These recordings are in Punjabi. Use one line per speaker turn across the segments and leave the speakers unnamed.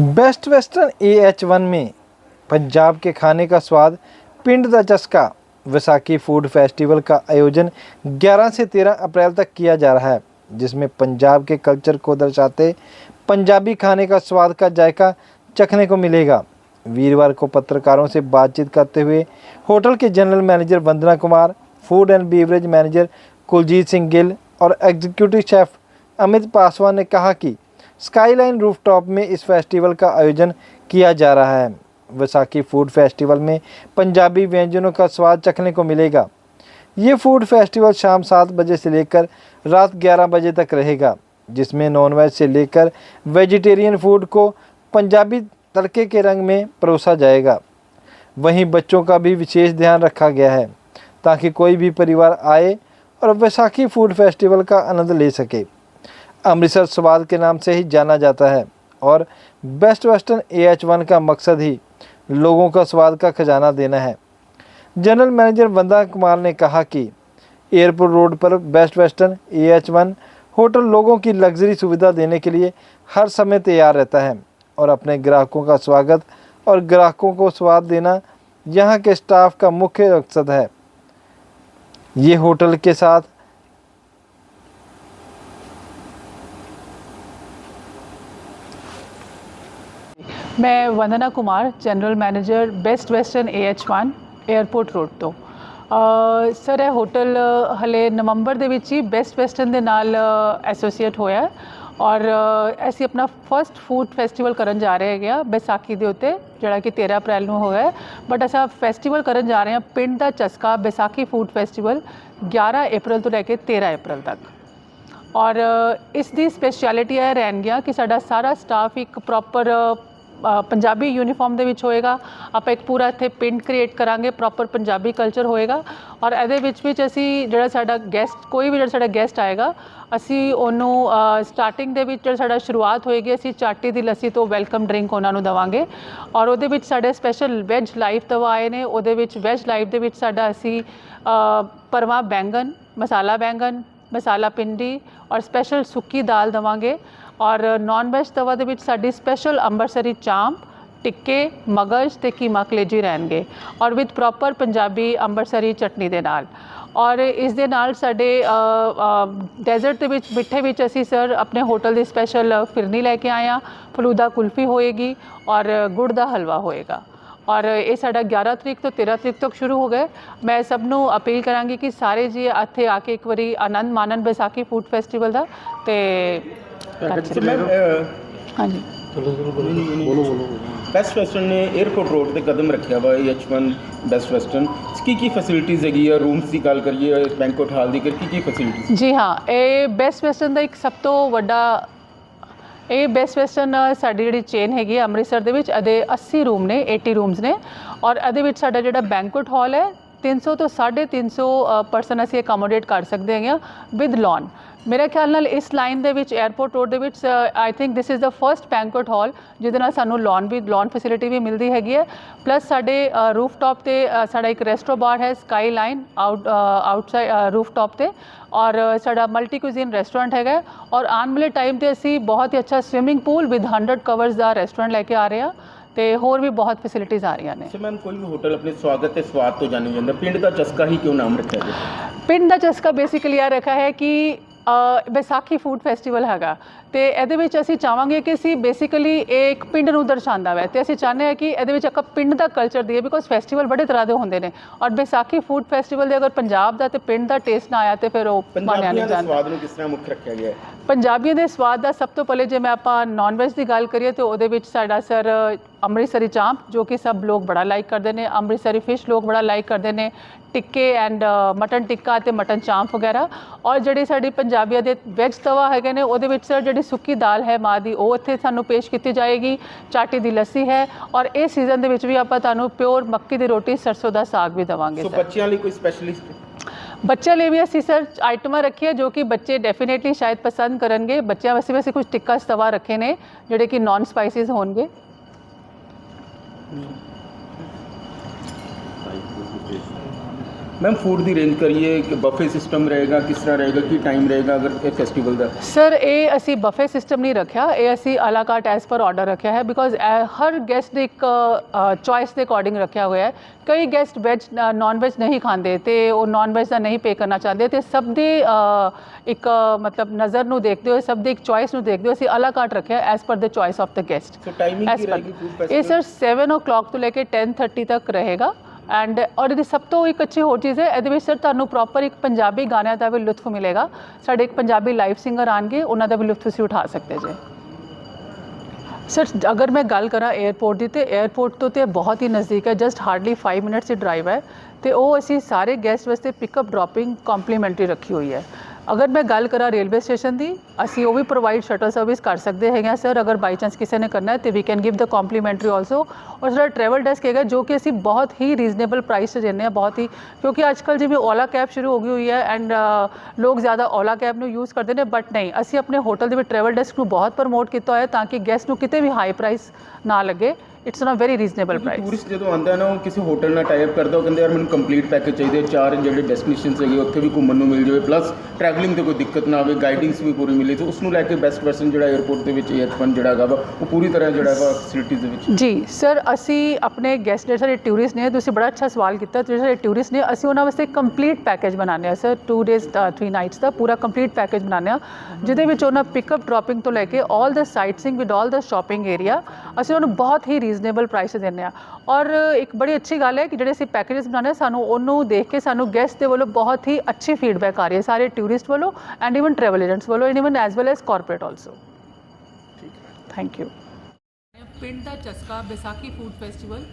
Best western A H one में पंजाब के खाने का स्वाद, पिंड दा चस्का वैसाखी फ़ूड फेस्टिवल का आयोजन 11 से 13 अप्रैल तक किया जा रहा है, जिसमें पंजाब के कल्चर को दर्शाते पंजाबी खाने का स्वाद का जायका चखने को मिलेगा। वीरवार को पत्रकारों से बातचीत करते हुए होटल के general manager Vandana Kumar, food and beverage manager Kuljeet Singh Gill और एग्जीक्यूटिव शेफ अमित पासवान ने कहा कि स्काईलाइन रूफटॉप में इस फेस्टिवल का आयोजन किया जा रहा है। वैसाखी फ़ूड फेस्टिवल में पंजाबी व्यंजनों का स्वाद चखने को मिलेगा। ये फ़ूड फेस्टिवल शाम सात बजे से लेकर रात ग्यारह बजे तक रहेगा, जिसमें नॉनवेज से लेकर वेजिटेरियन फ़ूड को पंजाबी तड़के के रंग में परोसा जाएगा। वहीं बच्चों का भी विशेष ध्यान रखा गया है, ताकि कोई भी परिवार आए और वैसाखी फ़ूड फेस्टिवल का आनंद ले सके। अमृतसर स्वाद के नाम से ही जाना जाता है और बेस्ट वेस्टर्न ए का मकसद ही लोगों का स्वाद का खजाना देना है। जनरल मैनेजर वंदा कुमार ने कहा कि एयरपोर्ट रोड पर बेस्ट वेस्टर्न ए होटल लोगों की लग्जरी सुविधा देने के लिए हर समय तैयार रहता है और अपने ग्राहकों का स्वागत और ग्राहकों को स्वाद देना यहाँ के स्टाफ का मुख्य मकसद है। ये होटल के साथ
ਮੈਂ Vandana Kumar general manager best western A H one airport road ਤੋਂ ਸਰ ਇਹ ਹੋਟਲ ਹਲੇ ਨਵੰਬਰ ਦੇ ਵਿੱਚ ਹੀ ਬੈਸਟ ਵੈਸਟਰਨ ਦੇ ਨਾਲ ਐਸੋਸੀਏਟ ਹੋਇਆ ਔਰ ਅਸੀਂ ਆਪਣਾ ਫਰਸਟ ਫੂਡ ਫੈਸਟੀਵਲ ਕਰਨ ਜਾ ਰਹੇ ਹੈਗੇ ਆ ਬੈਸਾਖੀ ਦੇ ਉੱਤੇ ਜਿਹੜਾ ਕਿ 13 ਅਪ੍ਰੈਲ ਨੂੰ ਹੋਇਆ ਬਟ ਅਸਾਂ ਫੈਸਟੀਵਲ ਕਰਨ ਜਾ ਰਹੇ ਹਾਂ ਪਿੰਡ ਦਾ ਚਸਕਾ ਬੈਸਾਖੀ ਫੂਡ ਫੈਸਟੀਵਲ 11 ਅਪ੍ਰੈਲ ਤੋਂ ਲੈ ਕੇ 13 ਅਪ੍ਰੈਲ ਤੱਕ ਔਰ ਇਸ ਦੀ ਸਪੈਸ਼ਲਿਟੀ ਇਹ ਰਹਿਣਗੀਆਂ ਕਿ ਸਾਡਾ ਸਾਰਾ ਸਟਾਫ ਇੱਕ ਪ੍ਰੋਪਰ ਪੰਜਾਬੀ ਯੂਨੀਫਾਰਮ ਦੇ ਵਿੱਚ ਹੋਏਗਾ। ਆਪਾਂ ਇੱਕ ਪੂਰਾ ਇੱਥੇ ਪਿੰਡ ਕ੍ਰੀਏਟ ਕਰਾਂਗੇ ਪ੍ਰੋਪਰ ਪੰਜਾਬੀ ਕਲਚਰ ਹੋਏਗਾ। ਔਰ ਇਹਦੇ ਵਿੱਚ ਵਿੱਚ ਅਸੀਂ ਜਿਹੜਾ ਸਾਡਾ ਗੈਸਟ ਕੋਈ ਵੀ ਜਿਹੜਾ ਸਾਡਾ ਗੈਸਟ ਆਏਗਾ ਅਸੀਂ ਉਹਨੂੰ ਸਟਾਰਟਿੰਗ ਦੇ ਵਿੱਚ ਜਿਹੜਾ ਸਾਡਾ ਸ਼ੁਰੂਆਤ ਹੋਏਗੀ ਅਸੀਂ ਚਾਟੀ ਦੀ ਲੱਸੀ ਤੋਂ ਵੈਲਕਮ ਡਰਿੰਕ ਉਹਨਾਂ ਨੂੰ ਦਵਾਂਗੇ। ਔਰ ਉਹਦੇ ਵਿੱਚ ਸਾਡੇ ਸਪੈਸ਼ਲ ਵੈਜ ਲਾਈਫ ਦਵਾ ਆਏ ਨੇ। ਉਹਦੇ ਵਿੱਚ ਵੈਜ ਲਾਈਫ ਦੇ ਵਿੱਚ ਸਾਡਾ ਅਸੀਂ ਅ, ਪਰਮਾ ਬੈਂਗਨ ਮਸਾਲਾ ਬੈਂਗਨ ਮਸਾਲਾ ਪਿੰਡੀ ਔਰ ਸਪੈਸ਼ਲ ਸੁੱਕੀ ਦਾਲ ਦਵਾਂਗੇ। ਔਰ ਨਾਨ ਵੈਜ ਤਵਾ ਦੇ ਵਿੱਚ ਸਾਡੀ ਸਪੈਸ਼ਲ ਅੰਮ੍ਰਿਤਸਰੀ ਚਾਂਪ, ਟਿੱਕੇ, ਮਗਜ਼ ਤੇ ਕੀਮਾ ਕਲੇਜੀ ਰਹਿਣਗੇ ਔਰ ਵਿਦ ਪ੍ਰੋਪਰ ਪੰਜਾਬੀ ਅੰਮ੍ਰਿਤਸਰੀ ਚਟਨੀ ਦੇ ਨਾਲ। ਔਰ ਇਸ ਦੇ ਨਾਲ ਸਾਡੇ ਡੈਜ਼ਰਟ ਦੇ ਵਿੱਚ, ਮਿੱਠੇ ਵਿੱਚ ਅਸੀਂ ਸਰ ਆਪਣੇ ਹੋਟਲ ਦੀ ਸਪੈਸ਼ਲ ਫਿਰਨੀ ਲੈ ਕੇ ਆਏ ਹਾਂ। ਫਲੂਦਾ ਕੁਲਫੀ ਹੋਏਗੀ ਔਰ ਗੁੜ ਦਾ ਹਲਵਾ ਹੋਏਗਾ। ਔਰ ਇਹ ਸਾਡਾ 11 ਤਰੀਕ ਤੋਂ 13 ਤਰੀਕ ਤੱਕ ਸ਼ੁਰੂ ਹੋ ਗਿਆ। ਮੈਂ ਸਭ ਨੂੰ ਅਪੀਲ ਕਰਾਂਗੀ ਕਿ ਸਾਰੇ ਜੀ ਇੱਥੇ ਆ ਕੇ ਇੱਕ ਵਾਰੀ ਆਨੰਦ ਮਾਣਨ ਵਿਸਾਖੀ ਫੂਡ ਫੈਸਟੀਵਲ ਦਾ ਤੇ
ਤੇ ਮੈਮ
ਹਾਂਜੀ।
ਬੈਸਟ ਵੈਸਟਰਨ ਨੇ 에어ਪੋਰਟ ਰੋਡ ਤੇ ਕਦਮ ਰੱਖਿਆ ਵਾ H1 ਬੈਸਟ ਵੈਸਟਰਨ। ਕੀ ਕੀ ਫੈਸਿਲਿਟੀਜ਼ ਹੈਗੀ ਆ? ਰੂਮਸ ਦੀ ਗੱਲ ਕਰੀਏ ਬੈਂਕਟ ਹਾਲ ਦੀ ਕੀ ਕੀ ਫੈਸਿਲਿਟੀਜ਼
ਜੀ ਹਾਂ ਇਹ ਬੈਸਟ ਵੈਸਟਰਨ ਦਾ ਇੱਕ ਸਭ ਤੋਂ ਵੱਡਾ ਇਹ ਬੈਸਟ ਵੈਸਟਰਨ ਸਾਡੀ ਜਿਹੜੀ ਚੇਨ ਹੈਗੀ ਹੈ ਅੰਮ੍ਰਿਤਸਰ ਦੇ ਵਿੱਚ ਇਹਦੇ 80 ਰੂਮ ਨੇ 80 ਰੂਮਸ ਨੇ। ਔਰ ਇਹਦੇ ਵਿੱਚ ਸਾਡਾ ਜਿਹੜਾ ਬੈਂਕਟ ਹਾਲ ਹੈ 300 ਤੋਂ 350 ਪਰਸਨ ਅਸੀਂ ਅਕਮੋਡੇਟ ਕਰ ਸਕਦੇ ਹੈਗੇ ਵਿਦ ਲੌਨ ਮੇਰੇ ਖਿਆਲ ਨਾਲ ਇਸ ਲਾਈਨ ਦੇ ਵਿੱਚ 에ਅਰਪੋਰਟ ਰੋਡ ਦੇ ਵਿੱਚ I think this is the first banquet hall ਜਿਹਦੇ ਨਾਲ ਸਾਨੂੰ ਲੌਨ ਵੀ ਲੌਨ ਫੈਸਿਲਿਟੀ ਵੀ ਮਿਲਦੀ ਹੈਗੀ ਹੈ। ਪਲੱਸ ਸਾਡੇ ਰੂਫਟਾਪ ਤੇ ਅ, ਸਾਡਾ ਇੱਕ ਰੈਸਟੋ ਬਾਰ ਹੈ skyline out outside rooftop ਤੇ। ਔਰ ਸਾਡਾ ਮਲਟੀ ਕੁਜ਼ੀਨ ਰੈਸਟੋਰੈਂਟ ਹੈਗਾ ਔਰ ਆਉਣ ਵਾਲੇ ਟਾਈਮ ਤੇ ਅਸੀਂ ਬਹੁਤ ਹੀ ਅੱਛਾ ਸਵਿਮਿੰਗ ਪੂਲ ਵਿਦ 100 ਕਵਰਸ ਦਾ ਰੈਸਟੋਰੈਂਟ ਲੈ ਕੇ ਆ ਰਹੇ ਹਾਂ। ਤੇ ਹੋਰ ਵੀ ਬਹੁਤ ਫੈਸਿਲਿਟੀਜ਼ ਆ ਰਹੀਆਂ ਨੇ।
ਸੋ ਮੈਮ ਕੋਈ ਵੀ ਹੋਟਲ ਆਪਣੇ ਸਵਾਗਤ ਤੇ ਸਵਾਦ ਤੋਂ ਜਾਣਿਆ ਜਾਂਦਾ। ਪਿੰਡ ਦਾ ਚਸਕਾ ਹੀ ਕਿਉਂ ਨਾਮ ਰੱਖਿਆ ਗਿਆ
ਪਿੰਡ ਦਾ ਚਸਕਾ ਬੇਸਿਕਲੀ ਇਹ ਰੱਖਾ ਹੈ ਕਿ ਵਿਸਾਖੀ ਫੂਡ ਫੈਸਟੀਵਲ ਹੈਗਾ। ਤੇ ਇਹਦੇ ਵਿੱਚ ਅਸੀਂ ਚਾਹਾਂਗੇ ਕਿ ਅਸੀਂ ਬੇਸਿਕਲੀ ਇਹ ਇੱਕ ਪਿੰਡ ਨੂੰ ਦਰਸਾਉਂਦਾ ਹੈ ਤੇ ਅਸੀਂ ਚਾਹੁੰਦੇ ਹਾਂ ਕਿ ਇਹਦੇ ਵਿੱਚ ਇੱਕ ਪਿੰਡ ਦਾ ਕਲਚਰ ਦੀਏ ਬਿਕੋਜ਼ ਫੈਸਟੀਵਲ ਬੜੇ ਤਰ੍ਹਾਂ ਦੇ ਹੁੰਦੇ ਨੇ। ਔਰ ਵਿਸਾਖੀ ਫੂਡ ਫੈਸਟੀਵਲ ਦੇ ਅਗਰ ਪੰਜਾਬ ਦਾ ਤੇ ਪਿੰਡ ਦਾ ਟੇਸਟ ਨਾ ਆਇਆ ਤੇ ਫਿਰ ਉਹ ਮਾਨਿਆ
ਪੰਜਾਬੀਆਂ
ਨਹੀਂ ਜਾਂਦਾ।
ਸਵਾਦ ਨੂੰ ਕਿਸ ਤਰ੍ਹਾਂ ਮੁੱਖ ਰੱਖਿਆ ਗਿਆ ਹੈ?
ਪੰਜਾਬੀਆਂ ਦੇ ਸਵਾਦ ਦਾ ਸਭ ਤੋਂ ਪਹਿਲੇ ਜੇ ਮੈਂ ਆਪਾਂ ਨਾਨ ਵੈਜ ਦੀ ਗੱਲ ਕਰੀਏ ਤੇ ਉਹਦੇ ਵਿੱਚ ਸਾਡਾ ਸਰ ਅੰਮ੍ਰਿਤਸਰੀ ਚਾਂਪ ਜੋ ਕਿ ਸਭ ਲੋਕ ਬੜਾ ਲਾਈਕ ਕਰਦੇ ਨੇ। ਅੰਮ੍ਰਿਤਸਰੀ ਫਿਸ਼ ਲੋਕ ਬੜਾ ਲਾਈਕ ਕਰਦੇ ਨੇ। ਟਿੱਕੇ ਐਂਡ ਮਟਨ ਟਿੱਕਾ ਤੇ ਮਟਨ ਚਾਂਪ ਵਗੈਰਾ। ਔਰ ਜਿਹੜੀ ਸਾਡੀ ਪੰਜਾਬੀਆਂ ਦੇ ਵੈਜ ਤਵਾ ਹੈਗੇ ਨੇ ਉਹਦੇ ਵਿੱਚ ਸਰ ਜਿਹੜੀ ਸੁੱਕੀ ਦਾਲ ਹੈ ਮਾਂ ਦੀ ਉਹ ਇੱਥੇ ਸਾਨੂੰ ਪੇਸ਼ ਕੀਤੀ ਜਾਏਗੀ। ਚਾਟੀ ਦੀ ਲੱਸੀ ਹੈ ਔਰ ਇਹ ਸੀਜ਼ਨ ਦੇ ਵਿੱਚ ਵੀ ਆਪਾਂ ਤੁਹਾਨੂੰ ਪਿਓਰ ਮੱਕੀ ਦੀ ਰੋਟੀ ਸਰਸੋਂ ਦਾ ਸਾਗ ਵੀ ਦੇਵਾਂਗੇ
ਸੋ ਬੱਚਿਆਂ ਲਈ ਕੋਈ ਸਪੈਸ਼ਲਿਸਟ
ਬੱਚਿਆਂ ਲਈ ਵੀ ਅਸੀਂ ਸਰ ਆਈਟਮਾਂ ਰੱਖੀਆਂ ਜੋ ਕਿ ਬੱਚੇ ਡੈਫੀਨੇਟਲੀ ਸ਼ਾਇਦ ਪਸੰਦ ਕਰਨਗੇ। ਬੱਚਿਆਂ ਵਾਸਤੇ ਵੀ ਅਸੀਂ ਕੁਝ ਟਿੱਕਾ ਤਵਾ ਰੱਖੇ ਨੇ ਜਿਹੜੇ ਕਿ ਨਾਨ ਸਪਾਈਸਿਸ ਹੋਣਗੇ
ਮੈਮ ਫੂਡ ਦੀ ਰੇਂਜ ਕਰੀਏ ਕਿ ਬਫੇ ਸਿਸਟਮ ਰਹੇਗਾ ਕਿਸ ਤਰ੍ਹਾਂ ਰਹੇਗਾ ਕੀ ਟਾਈਮ ਰਹੇਗਾ ਅਗਰ ਇਹ ਫੈਸਟੀਵਲ ਦਾ?
ਸਰ ਇਹ ਅਸੀਂ ਬਫੇ ਸਿਸਟਮ ਨਹੀਂ ਰੱਖਿਆ ਇਹ ਅਸੀਂ a la carte as per order ਰੱਖਿਆ ਹੈ ਬਿਕੋਜ਼ ਹਰ ਗੈਸਟ ਦੇ ਇੱਕ ਚੋਇਸ ਦੇ ਅਕੋਰਡਿੰਗ ਰੱਖਿਆ ਹੋਇਆ ਹੈ। ਕਈ ਗੈਸਟ ਵੈਜ ਨਾਨ ਵੈਜ ਨਹੀਂ ਖਾਂਦੇ ਤੇ ਉਹ ਨਾਨ ਵੈਜ ਦਾ ਨਹੀਂ ਪੇ ਕਰਨਾ ਚਾਹੁੰਦੇ ਤੇ ਸਭ ਦੀ ਇੱਕ ਮਤਲਬ ਨਜ਼ਰ ਨੂੰ ਦੇਖਦੇ ਹੋਏ ਸਭ ਦੀ ਇੱਕ ਚੋਇਸ ਨੂੰ ਦੇਖਦੇ ਹੋਏ ਅਸੀਂ ਅਲਾ ਕਾਰਟ ਰੱਖਿਆ as per the choice of the guest
so timing ਕੀ ਰਹੇਗੀ
ਇਹ ਸਰ 7 o'clock ਤੋਂ ਲੈ ਕੇ 10:30 ਤੱਕ ਰਹੇਗਾ। ਐਂਡ ਔਰ ਇਹਦੀ ਸਭ ਤੋਂ ਇੱਕ ਅੱਛੀ ਹੋਰ ਚੀਜ਼ ਹੈ, ਇਹਦੇ ਵਿੱਚ ਸਰ ਤੁਹਾਨੂੰ ਪ੍ਰੋਪਰ ਇੱਕ ਪੰਜਾਬੀ ਗਾਣਿਆਂ ਦਾ ਵੀ ਲੁਤਫ ਮਿਲੇਗਾ। ਸਾਡੇ ਇੱਕ ਪੰਜਾਬੀ ਲਾਈਵ ਸਿੰਗਰ ਆਣਗੇ, ਉਹਨਾਂ ਦਾ ਵੀ ਲੁਤਫ ਤੁਸੀਂ ਉਠਾ ਸਕਦੇ ਜੇ। ਸਰ ਅਗਰ ਮੈਂ ਗੱਲ ਕਰਾਂ 에ਅਰਪੋਰਟ ਦੀ, ਤੇ 에ਅਰਪੋਰਟ ਤੋਂ ਤੇ ਬਹੁਤ ਹੀ ਨਜ਼ਦੀਕ ਹੈ ਜਸਟ ਹਾਰਡਲੀ 5 ਮਿੰਟਸ ਦੀ ਡਰਾਈਵ ਹੈ। ਤੇ ਉਹ ਅਸੀਂ ਸਾਰੇ ਗੈਸਟ ਵਾਸਤੇ ਪਿਕਅਪ ਡ੍ਰੌਪਿੰਗ ਕੰਪਲੀਮੈਂਟਰੀ ਰੱਖੀ ਹੋਈ ਹੈ। ਅਗਰ ਮੈਂ ਗੱਲ ਕਰਾਂ ਰੇਲਵੇ ਸਟੇਸ਼ਨ ਦੀ, ਅਸੀਂ ਉਹ ਵੀ ਪ੍ਰੋਵਾਈਡ ਸ਼ਟਲ ਸਰਵਿਸ ਕਰ ਸਕਦੇ ਹੈਗੇ ਹਾਂ ਸਰ ਅਗਰ ਬਾਈ ਚਾਂਸ ਕਿਸੇ ਨੇ ਕਰਨਾ ਹੈ, ਤੇ we can give the complimentary also ਔਰ ਸਾਡਾ ਟਰੈਵਲ ਡੈਸਕ ਹੈਗਾ, ਜੋ ਕਿ ਅਸੀਂ ਬਹੁਤ ਹੀ ਰੀਜ਼ਨੇਬਲ ਪ੍ਰਾਈਸ 'ਤੇ ਦਿੰਦੇ ਹਾਂ, ਬਹੁਤ ਹੀ, ਕਿਉਂਕਿ ਅੱਜ ਕੱਲ੍ਹ ਜਿਵੇਂ ਓਲਾ ਕੈਬ ਸ਼ੁਰੂ ਹੋ ਗਈ ਹੋਈ ਹੈ ਐਂਡ ਲੋਕ ਜ਼ਿਆਦਾ ਓਲਾ ਕੈਬ ਨੂੰ ਯੂਜ਼ ਕਰਦੇ ਨੇ ਬਟ ਨਹੀਂ, ਅਸੀਂ ਆਪਣੇ ਹੋਟਲ ਦੇ ਵਿੱਚ ਟਰੈਵਲ ਡੈਸਕ ਨੂੰ ਬਹੁਤ ਪ੍ਰਮੋਟ ਕੀਤਾ ਹੋਇਆ ਤਾਂ ਕਿ ਗੈਸਟ ਨੂੰ ਕਿਤੇ ਵੀ ਹਾਈ ਪ੍ਰਾਈਸ ਨਾ ਲੱਗੇ। It's a very reasonable price
tourist ਜਦੋਂ ਆਉਂਦਾ ਨਾ ਉਹ ਕਿਸੇ ਹੋਟਲ ਨਾਲ ਟਾਈ ਅਪ ਕਰਦਾ ਉਹ ਕਹਿੰਦੇ ਯਾਰ ਮੈਨੂੰ ਕੰਪਲੀਟ ਪੈਕੇਜ ਚਾਹੀਦੇ ਚਾਰ ਜਿਹੜੇ ਡੈਸਟੀਨੇਸ਼ਨਸ ਹੈਗੇ ਉੱਥੇ ਵੀ ਘੁੰਮਣ ਨੂੰ ਮਿਲ ਜਾਵੇ ਪਲੱਸ ਟਰੈਵਲਿੰਗ ਤੇ ਕੋਈ ਦਿੱਕਤ ਨਾ ਆਵੇ ਗਾਈਡਿੰਗਸ ਵੀ ਪੂਰੀ ਮਿਲੇ ਤੇ ਉਸ ਨੂੰ ਲੈ ਕੇ ਬੈਸਟ ਪਰਸਨ ਜਿਹੜਾ 에어ਪੋਰਟ ਦੇ ਵਿੱਚ 에ਅਰਪਨ ਜਿਹੜਾ ਹੈਗਾ ਉਹ ਪੂਰੀ ਤਰ੍ਹਾਂ ਜਿਹੜਾ ਹੈਗਾ ਫੈਸਿਲਿਟੀਜ਼ ਦੇ ਵਿੱਚ
ਜੀ ਸਰ ਅਸੀਂ ਆਪਣੇ ਗੈਸਟ ਜਿਹੜੇ ਸਾਡੇ ਟੂਰਿਸਟ ਨੇ ਤੁਸੀਂ ਬੜਾ ਅੱਛਾ ਸਵਾਲ ਕੀਤਾ ਜਿਹੜੇ ਸਾਡੇ ਟੂਰਿਸਟ ਨੇ ਅਸੀਂ ਉਹਨਾਂ ਵਾਸਤੇ ਕੰਪਲੀਟ ਪੈਕੇਜ ਬਣਾਉਂਦੇ ਆ ਸਰ 2 ਡੇਜ਼ 3 ਨਾਈਟਸ ਦਾ ਪੂਰਾ ਕੰਪਲੀਟ ਪੈਕੇਜ ਬਣਾਉਂਦੇ ਆ ਜਿਹਦੇ ਵਿੱਚ ਉਹਨਾਂ ਪਿਕਅਪ ਡ੍ਰੌਪਿੰਗ ਤੋਂ ਲੈ ਕੇ all the sightseeing with all the shopping area ਅਸੀਂ ਉਹਨਾਂ ਨੂੰ ਬਹੁਤ ਹੀ ਰੀਜ਼ਨੇਬਲ ਪ੍ਰਾਈਸ ਦਿੰਦੇ ਹਾਂ। ਔਰ ਇੱਕ ਬੜੀ ਅੱਛੀ ਗੱਲ ਹੈ ਕਿ ਜਿਹੜੇ ਅਸੀਂ ਪੈਕੇजेस ਬਣਾਉਂਦੇ ਹਾਂ ਸਾਨੂੰ ਉਹਨੂੰ ਦੇਖ ਕੇ ਸਾਨੂੰ ਗੈਸਟ ਦੇ ਵੱਲੋਂ ਬਹੁਤ ਹੀ ਅੱਛੀ ਫੀਡਬੈਕ ਆ ਰਹੀ ਹੈ ਸਾਰੇ ਟੂਰਿਸਟ ਵੱਲੋਂ ਐਂਡ ਇਵਨ ਟਰੈਵਲ ਏਜੰਟਸ ਵੱਲੋਂ and even as well as corporate also thank you ਪਿੰਡ ਦਾ ਚਸਕਾ ਵਿਸਾਖੀ ਫੂਡ ਫੈਸਟੀਵਲ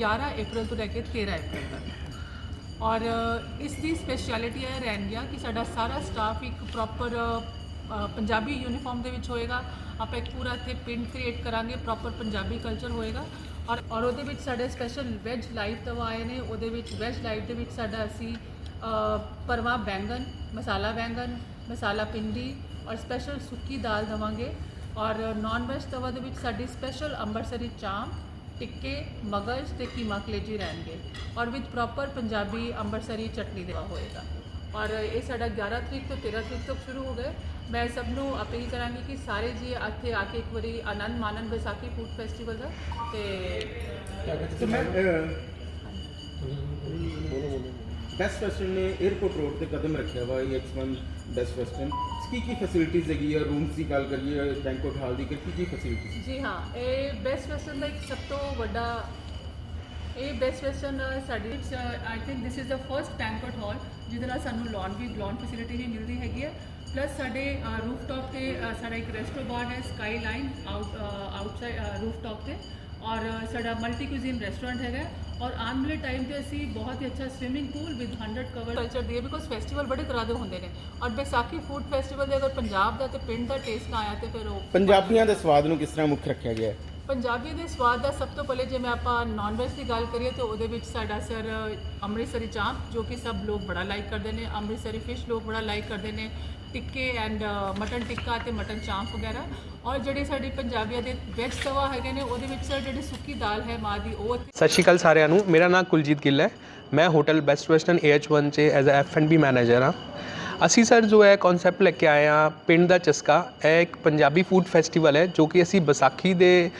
11 ਅਪ੍ਰੈਲ ਤੋਂ ਲੈ ਕੇ 13 ਅਪ੍ਰੈਲ ਤੱਕ। ਔਰ ਇਸ ਦੀ ਸਪੈਸ਼ਲਿਟੀ ਹੈ ਰਹਿਣ ਗਿਆ ਕਿ ਸਾਡਾ ਸਾਰਾ ਸਟਾਫ ਇੱਕ ਪ੍ਰੋਪਰ ਪੰਜਾਬੀ ਯੂਨੀਫਾਰਮ ਦੇ ਵਿੱਚ ਹੋਏਗਾ। ਆਪਾਂ ਇੱਕ ਪੂਰਾ ਇੱਥੇ ਪਿੰਡ ਕ੍ਰੀਏਟ ਕਰਾਂਗੇ ਪ੍ਰੋਪਰ ਪੰਜਾਬੀ ਕਲਚਰ ਹੋਏਗਾ। ਔਰ ਔਰ ਉਹਦੇ ਵਿੱਚ ਸਾਡੇ ਸਪੈਸ਼ਲ ਵੈਜ ਲਾਈਵ ਤਵਾ ਆਏ ਨੇ। ਉਹਦੇ ਵਿੱਚ ਵੈਜ ਲਾਈਵ ਦੇ ਵਿੱਚ ਸਾਡਾ ਅਸੀਂ ਪਰਵਾ ਬੈਂਗਨ ਮਸਾਲਾ ਬੈਂਗਨ ਮਸਾਲਾ ਪਿੰਡੀ ਔਰ ਸਪੈਸ਼ਲ ਸੁੱਕੀ ਦਾਲ ਦਵਾਂਗੇ। ਔਰ ਨਾਨ ਵੈਜ ਤਵਾ ਦੇ ਵਿੱਚ ਸਾਡੀ ਸਪੈਸ਼ਲ ਅੰਮ੍ਰਿਤਸਰੀ ਚਾਂਪ ਟਿੱਕੇ, ਮਗਜ਼ ਤੇ ਕੀਮਾ ਕਲੇਜੀ ਰਹਿਣਗੇ। ਔਰ ਵਿਦ ਪ੍ਰੋਪਰ ਪੰਜਾਬੀ ਅੰਮ੍ਰਿਤਸਰੀ ਚਟਨੀ ਦੇਵਾ ਹੋਏਗਾ। ਔਰ ਇਹ ਸਾਡਾ 11 ਤਰੀਕ ਤੋਂ 13 ਤਰੀਕ ਤੱਕ ਸ਼ੁਰੂ ਹੋ ਗਏ ਮੈਂ ਸਭ ਨੂੰ ਅਪੀਲ ਕਰਾਂਗੀ ਕਿ ਸਾਰੇ ਜੀ ਇੱਥੇ ਆ ਕੇ ਇੱਕ ਵਾਰੀ ਆਨੰਦ ਮਾਣਨ ਵਿਸਾਖੀ ਫੂਡ ਫੈਸਟੀਵਲ ਦਾ ਤੇ
ਬੈਸਟ ਵੈਸਟਰਨ ਨੇ 에ਅਰਪੋਰਟ ਰੋਡ ਤੇ ਕਦਮ ਰੱਖਿਆ ਵਾ EH1 ਬੈਸਟ ਵੈਸਟਰਨ ਕੀ ਕੀ ਫੈਸਿਲਿਟੀਜ਼ ਹੈਗੀ ਆ? ਰੂਮਸ ਦੀ ਗੱਲ ਕਰੀਏ ਬੈਂਕਟ ਹਾਲ ਦੀ ਕੀ ਕੀ ਫੈਸਿਲਿਟੀਜ਼
ਜੀ ਹਾਂ ਇਹ ਬੈਸਟ ਵੈਸਟਰਨ ਦਾ ਇੱਕ ਸਭ ਤੋਂ ਵੱਡਾ ਇਹ ਬੈਸਟ ਵੈਸਟਰਨ ਸਾਡੀ I think this is the first banquet hall ਜਿਹਦੇ ਨਾਲ ਸਾਨੂੰ ਲੌਨ ਵੀ ਲੌਨ ਫੈਸਿਲਿਟੀ ਵੀ ਮਿਲਦੀ ਹੈਗੀ ਹੈ ਪਲੱਸ ਸਾਡੇ ਰੂਫਟਾਪ ਤੇ ਅ, ਸਾਡਾ ਇੱਕ ਰੈਸਟੋ ਬਾਰ ਹੈ skyline out outside rooftop ਤੇ। ਔਰ ਅ, ਸਾਡਾ ਮਲਟੀ ਕੁਜ਼ੀਨ ਰੈਸਟੋਰੈਂਟ ਹੈਗਾ। ਔਰ ਆਉਣ ਵਾਲੇ ਟਾਈਮ ਤੇ ਅਸੀਂ ਬਹੁਤ ਹੀ ਅੱਛਾ swimming pool with 100 cover culture ਦੀ ਹੈ ਬਿਕੋਜ਼ ਫੈਸਟੀਵਲ ਬੜੇ ਤਰ੍ਹਾਂ ਦੇ ਹੁੰਦੇ ਨੇ। ਔਰ ਵਿਸਾਖੀ ਫੂਡ ਫੈਸਟੀਵਲ ਦੇ ਅਗਰ ਪੰਜਾਬ ਦਾ ਤੇ ਪਿੰਡ ਦਾ ਟੇਸਟ ਨਾ ਆਇਆ ਤੇ ਫਿਰ ਉਹ
ਪੰਜਾਬੀਆਂ ਦੇ ਸਵਾਦ ਨੂੰ ਕਿਸ ਤਰ੍ਹਾਂ ਮੁੱਖ ਰੱਖਿਆ ਗਿਆ ਹੈ?
ਪੰਜਾਬੀ ਦੇ ਸਵਾਦ ਦਾ ਸਭ ਤੋਂ ਪਹਿਲੇ ਜੇ ਮੈਂ ਆਪਾਂ ਨਾਨ ਵੈਜ ਦੀ ਗੱਲ ਕਰੀਏ ਤਾਂ ਉਹਦੇ ਵਿੱਚ ਸਾਡਾ ਸਰ ਅੰਮ੍ਰਿਤਸਰੀ ਚਾਂਪ, ਜੋ ਕਿ ਸਭ ਲੋਕ ਬੜਾ ਲਾਈਕ ਕਰਦੇ ਨੇ। ਅੰਮ੍ਰਿਤਸਰੀ ਫਿਸ਼ ਲੋਕ ਬੜਾ ਲਾਈਕ ਕਰਦੇ ਨੇ। ਟਿੱਕੇ ਐਂਡ ਮਟਨ ਟਿੱਕਾ ਤੇ ਮਟਨ ਚਾਂਪ ਵਗੈਰਾ। ਔਰ ਜਿਹੜੇ ਸਾਡੀ ਪੰਜਾਬੀਆਂ ਦੇ ਵੈਜ ਤਵਾ ਹੈਗੇ ਨੇ, ਉਹਦੇ ਵਿੱਚ ਸਰ ਜਿਹੜੀ ਸੁੱਕੀ ਦਾਲ ਹੈ ਮਾਂ ਦੀ, ਉਹ
ਸਤਿ ਸ਼੍ਰੀ ਅਕਾਲ ਸਾਰਿਆਂ ਨੂੰ। ਮੇਰਾ ਨਾਮ ਕੁਲਜੀਤ ਗਿੱਲ ਹੈ। ਮੈਂ ਹੋਟਲ ਬੈਸਟ ਵੈਸਟਰਨ AH1 'ਚ ਐਜ਼ ਅ F&B ਮੈਨੇਜਰ ਹਾਂ। ਅਸੀਂ ਸਰ ਜੋ ਹੈ ਕਨਸੈਪਟ ਲੈ ਕੇ ਆਏ ਹਾਂ, ਪਿੰਡ ਦਾ ਚਸਕਾ, ਇਹ ਇੱਕ ਪੰਜਾਬੀ ਫੂਡ ਫੈਸਟੀਵਲ ਹੈ, ਜੋ ਕਿ ਅਸੀਂ ਵਿਸਾਖੀ ਦੇ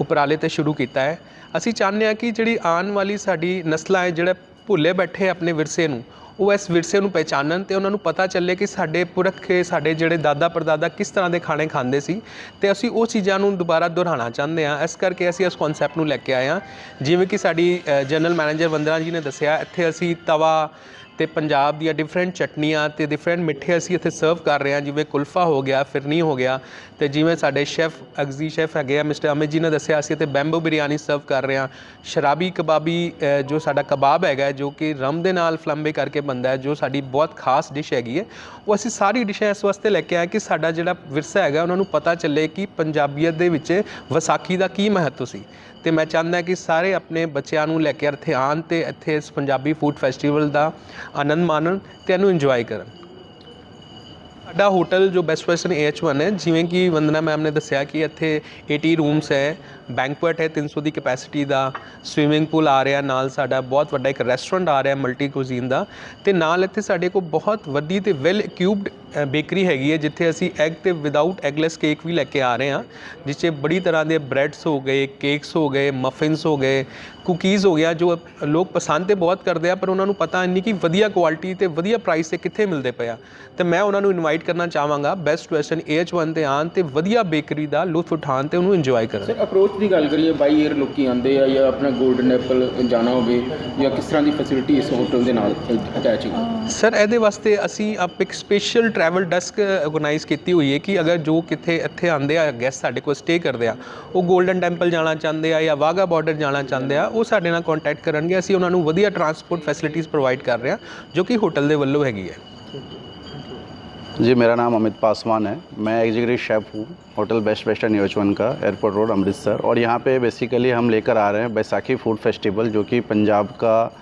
ਉਪਰਾਲੇ ਤੇ ਸ਼ੁਰੂ ਕੀਤਾ ਹੈ। ਅਸੀਂ ਚਾਹੁੰਦੇ ਹਾਂ ਕਿ ਜਿਹੜੀ ਆਉਣ ਵਾਲੀ ਸਾਡੀ ਨਸਲਾਂ ਹੈ, ਜਿਹੜਾ ਭੁੱਲੇ ਬੈਠੇ ਆਪਣੇ ਵਿਰਸੇ ਨੂੰ, ਉਹ ਇਸ ਵਿਰਸੇ ਨੂੰ ਪਹਿਚਾਨਣ ਤੇ ਉਹਨਾਂ ਨੂੰ ਪਤਾ ਚੱਲੇ ਕਿ ਸਾਡੇ ਪੁਰਖ, ਸਾਡੇ ਜਿਹੜੇ ਦਾਦਾ ਪਰਦਾਦਾ ਕਿਸ ਤਰ੍ਹਾਂ ਦੇ ਖਾਣੇ ਖਾਂਦੇ ਸੀ ਤੇ ਅਸੀਂ ਉਹ ਚੀਜ਼ਾਂ ਨੂੰ ਦੁਬਾਰਾ ਦੁਹਰਾਉਣਾ ਚਾਹੁੰਦੇ ਹਾਂ। ਇਸ ਕਰਕੇ ਅਸੀਂ ਇਸ ਕਨਸੈਪਟ ਨੂੰ ਲੈ ਕੇ ਆਏ ਹਾਂ। ਜਿਵੇਂ ਕਿ ਸਾਡੀ ਜਨਰਲ ਮੈਨੇਜਰ ਵੰਦਨਾ ਜੀ ਨੇ ਦੱਸਿਆ, ਇੱਥੇ ਅਸੀਂ ਤਵਾ ਤੇ ਪੰਜਾਬ ਦੀਆਂ ਡਿਫਰੈਂਟ ਚਟਨੀਆਂ ਤੇ ਡਿਫਰੈਂਟ ਮਿੱਠੇ ਅਸੀਂ ਇੱਥੇ ਸਰਵ ਕਰ ਰਹੇ ਹਾਂ, ਜਿਵੇਂ ਕੁਲਫਾ ਹੋ ਗਿਆ, ਫਿਰਨੀ ਹੋ ਗਿਆ, ਤੇ ਜਿਵੇਂ ਸਾਡੇ ਸ਼ੈਫ ਅਗਜ਼ੀ ਸ਼ੈਫ ਹੈਗੇ ਆ ਮਿਸਟਰ ਅਮਿਤ ਜੀ ਨੇ ਦੱਸਿਆ, ਅਸੀਂ ਇੱਥੇ ਬੈਂਬੋ ਬਿਰਿਆਨੀ ਸਰਵ ਕਰ ਰਹੇ ਹਾਂ। ਸ਼ਰਾਬੀ ਕਬਾਬੀ ਜੋ ਸਾਡਾ ਕਬਾਬ ਹੈਗਾ, ਜੋ ਕਿ ਰਮ ਦੇ ਨਾਲ ਫਲੰਬੇ ਕਰਕੇ ਬਣਦਾ ਹੈ, ਜੋ ਸਾਡੀ ਬਹੁਤ ਖਾਸ ਡਿਸ਼ ਹੈਗੀ ਹੈ, ਉਹ ਅਸੀਂ ਸਾਰੀ ਡਿਸ਼ਾਂ ਇਸ ਵਾਸਤੇ ਲੈ ਕੇ ਆਏ ਕਿ ਸਾਡਾ ਜਿਹੜਾ ਵਿਰਸਾ ਹੈਗਾ, ਉਹਨਾਂ ਨੂੰ ਪਤਾ ਚੱਲੇ ਕਿ ਪੰਜਾਬੀਅਤ ਦੇ ਵਿੱਚ ਵਿਸਾਖੀ ਦਾ ਕੀ ਮਹੱਤਵ ਸੀ। ਤੇ ਮੈਂ ਚਾਹੁੰਦਾ ਕਿ ਸਾਰੇ ਆਪਣੇ ਬੱਚਿਆਂ ਨੂੰ ਲੈ ਕੇ ਇੱਥੇ ਆਉਣ ਤੇ ਇੱਥੇ ਇਸ ਪੰਜਾਬੀ ਫੂਡ ਫੈਸਟੀਵਲ ਦਾ ਆਨੰਦ ਮਾਣਨ ਤੇ ਇਹਨੂੰ ਇੰਜੋਏ ਕਰਨ। ਸਾਡਾ ਹੋਟਲ ਜੋ ਬੈਸਟ ਵੈਸਟਰਨ AH1 ਹੈ, ਜਿਵੇਂ ਕਿ ਵੰਦਨਾ ਮੈਮ ਨੇ ਦੱਸਿਆ ਕਿ ਇੱਥੇ 80 ਰੂਮਸ ਹੈ ਬੈਂਕੁਐਟ ਹੈ 300 ਦੀ ਕੈਪੈਸਿਟੀ ਦਾ ਸਵਿਮਿੰਗ ਪੂਲ ਆ ਰਿਹਾ, ਨਾਲ ਸਾਡਾ ਬਹੁਤ ਵੱਡਾ ਇੱਕ ਰੈਸਟੋਰੈਂਟ ਆ ਰਿਹਾ ਮਲਟੀ ਕੁਜ਼ੀਨ ਦਾ। ਤੇ ਨਾਲ ਇੱਥੇ ਸਾਡੇ ਕੋਲ ਬਹੁਤ ਵੱਡੀ ਤੇ ਵੈਲ ਇਕਵਿਪਡ ਬੇਕਰੀ ਹੈਗੀ ਹੈ, ਜਿੱਥੇ ਅਸੀਂ ਐਗ ਤੇ ਵਿਦਆਊਟ ਐਗਲੈਸ ਕੇਕ ਵੀ ਲੈ ਕੇ ਆ ਰਹੇ ਹਾਂ ਜਿਸ 'ਚ ਬੜੀ ਤਰ੍ਹਾਂ ਦੇ ਬ੍ਰੈਡਸ ਹੋ ਗਏ ਕੇਕਸ ਹੋ ਗਏ ਮਫਿਨਸ ਹੋ ਗਏ ਕੁਕੀਜ਼ ਹੋ ਗਿਆ, ਜੋ ਲੋਕ ਪਸੰਦ ਤੇ ਬਹੁਤ ਕਰਦੇ ਆ, ਪਰ ਉਹਨਾਂ ਨੂੰ ਪਤਾ ਨਹੀਂ ਕਿ ਵਧੀਆ ਕੁਆਲਿਟੀ ਤੇ ਵਧੀਆ ਪ੍ਰਾਈਸ ਤੇ ਕਿੱਥੇ ਮਿਲਦੇ ਪਏ ਆ। ਤੇ ਮੈਂ ਉਹਨਾਂ ਨੂੰ ਇਨਵਾਈਟ ਕਰਨਾ ਚਾਹਾਂਗਾ ਬੈਸਟ ਵੈਸਟਰਨ AH1 ਤੇ ਆਉਣ ਤੇ ਵਧੀਆ ਬੇਕਰੀ ਦਾ ਲੁਤਫ ਉਠਾਉਣ ਤੇ ਉਹਨੂੰ ਇੰਜੋਏ ਕਰਨ।
ਸਰ ਅਪਰੋਚ ਦੀ ਗੱਲ ਕਰੀਏ ਬਾਈ ਏਅਰ ਲੋਕੀ ਆਉਂਦੇ ਆ ਜਾਂ ਆਪਣਾ 골ਡਨ ਐਪਲ ਜਾਣਾ ਹੋਵੇ ਜਾਂ ਕਿਸ ਤਰ੍ਹਾਂ ਦੀ ਫੈਸਿਲਿਟੀ ਇਸ ਹੋਟਲ ਦੇ ਨਾਲ ਅਟੈਚ ਹੈ
ਸਰ ਇਹਦੇ ਵਾਸਤੇ ਅਸੀਂ ਆਪ ਇੱਕ ਸਪੈਸ਼ਲ ਟਰੈਵਲ ਡੈਸਕ ਆਰਗੇਨਾਈਜ਼ ਕੀਤੀ ਹੋਈ ਹੈ ਕਿ ਅਗਰ ਜੋ ਕਿੱਥੇ, ਇੱਥੇ ਆਉਂਦੇ ਆ ਗੈਸਟ ਸਾਡੇ ਕੋਲ ਸਟੇ ਕਰਦੇ ਆ, ਉਹ 골ਡਨ ਟੈਂਪਲ ਜਾਣਾ ਚਾਹੁੰਦੇ ਆ ਜਾਂ ਵਾਗਾ ਬਾਰਡਰ ਜਾਣਾ ਚਾਹੁੰਦੇ ਆ, ਉਹ ਸਾਡੇ ਨਾਲ ਕੰਟੈਕਟ ਕਰਨਗੇ। ਅਸੀਂ ਉਹਨਾਂ ਨੂੰ ਵਧੀਆ ਟਰਾਂਸਪੋਰਟ ਫੈਸਿਲਿਟੀਆਂ ਪ੍ਰੋਵਾਈਡ ਕਰ ਰਹੇ ਆ ਜੋ ਕਿ ਹੋਟਲ ਦੇ ਵੱਲੋਂ ਹੈਗੀ ਹੈ।
जी, मेरा नाम अमित पासवान है। मैं एग्जीक्यूटिव शेफ़ हूँ, होटल बेस्ट वेस्टर्न योजवन का, एयरपोर्ट रोड, अमृतसर। और यहाँ पे बेसिकली हम लेकर आ रहे हैं बैसाखी फ़ूड फेस्टिवल जो कि पंजाब का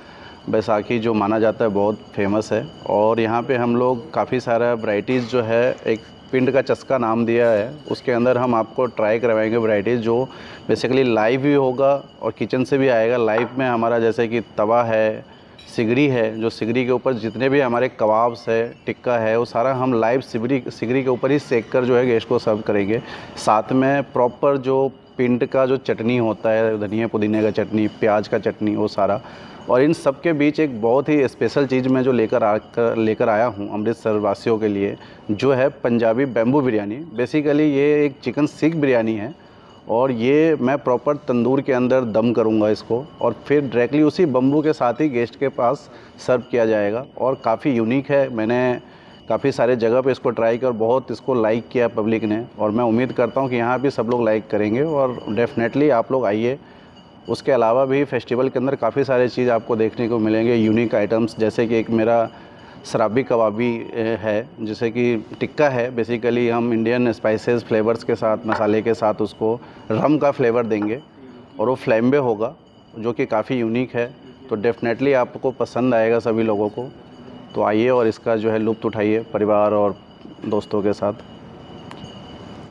बैसाखी जो माना जाता है, बहुत फ़ेमस है। और यहाँ पे हम लोग काफ़ी सारा वैरायटीज़ जो है, एक पिंड का चस्का नाम दिया है। उसके अंदर हम आपको ट्राई करवाएँगे वैरायटीज़ जो बेसिकली लाइव भी होगा और किचन से भी आएगा। लाइव में हमारा जैसे कि तवा है सिगड़ी है, जो सिगड़ी के ऊपर जितने भी हमारे कबाब्स है, टिक्का है, वो सारा हम लाइव सिगड़ी सिगड़ी के ऊपर ही सेक कर जो है गेस्ट को सर्व करेंगे। साथ में प्रॉपर जो पिंड का जो चटनी होता है, धनिया पुदीने का चटनी, प्याज का चटनी, वो सारा। और इन सब के बीच एक बहुत ही स्पेशल चीज़ मैं जो लेकर आकर लेकर आया हूँ अमृतसर वासियों के लिए, जो है पंजाबी बैम्बू बिरयानी। बेसिकली ये एक चिकन सीख बिरयानी है। और ये मैं प्रॉपर तंदूर के अंदर दम करूँगा इसको और फिर डायरेक्टली उसी बम्बू के साथ ही गेस्ट के पास सर्व किया जाएगा और काफ़ी यूनिक है। मैंने काफ़ी सारे जगह पे इसको ट्राई कर बहुत इसको लाइक किया पब्लिक ने और मैं उम्मीद करता हूँ कि यहाँ भी सब लोग लाइक करेंगे और डेफिनेटली आप लोग आइए। उसके अलावा भी फेस्टिवल के अंदर काफ़ी सारे चीज़ आपको देखने को मिलेंगे यूनिक आइटम्स जैसे कि एक मेरा शराबी कबाबी है, जैसे कि टिक्का है। बेसिकली हम इंडियन स्पाइसेस फ्लेवर्स के साथ, मसाले के साथ उसको रम का फ्लेवर देंगे और वो फ्लैम्बे होगा, जो कि काफ़ी यूनिक है। तो डेफिनेटली आपको पसंद आएगा सभी लोगों को। तो आइए और इसका जो है लुप्त उठाइए परिवार और दोस्तों के साथ।